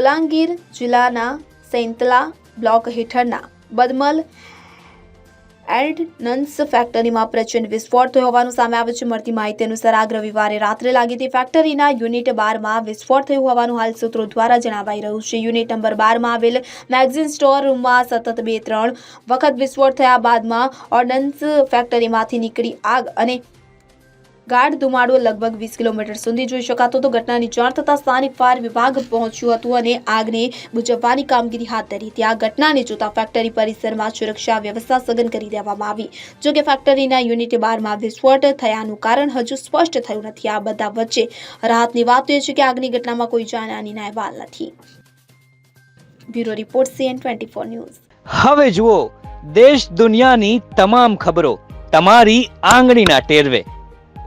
બોલાંગીર જિલ્લાના સૈંતલા બ્લોક હેઠળના બદમલ એર્ડનન્સ ફેક્ટરીમાં પ્રચંડ વિસ્ફોટ થયો હોવાનું સામે આવ્યું છે. મળતી માહિતી અનુસાર, આગ રવિવારે રાત્રે લાગી હતી ફેક્ટરીના યુનિટ બારમાં વિસ્ફોટ થયો હોવાનું હાલ સૂત્રો દ્વારા જણાવાઈ રહ્યું છે. યુનિટ નંબર બારમાં આવેલ મેગઝીન સ્ટોર રૂમમાં સતત બે ત્રણ વખત વિસ્ફોટ થયા બાદમાં ઓર્ડન્સ ફેક્ટરીમાંથી નીકળી આગ અને ગાઢ ધુમાડો લગભગ વીસ કિલોમીટર સુધી જોઈ શકાતો તો ઘટનાની જાણ થતાં સ્થાનિક ફાયર વિભાગ પહોંચ્યું હતું અને આગને બુજવવાની કામગીરી હાથ ધરી. હતી આ ઘટનાને જોતા ફેક્ટરી પરિસરમાં સુરક્ષા વ્યવસ્થા સઘન કરી દેવામાં આવી. જો કે ફેક્ટરીના યુનિટ બારમાં વિસ્ફોટ થયાનું કારણ હજુ સ્પષ્ટ થયું નથી. આ બધા વચ્ચે રાહતની વાત એ છે કે આગની ઘટનામાં કોઈ જાનહાનીના અહેવાલ નથી. Bureau report CN twenty four news. હવે જુઓ, દેશ દુનિયાની તમામ ખબરો તમારી આંગળીના ટેરવે.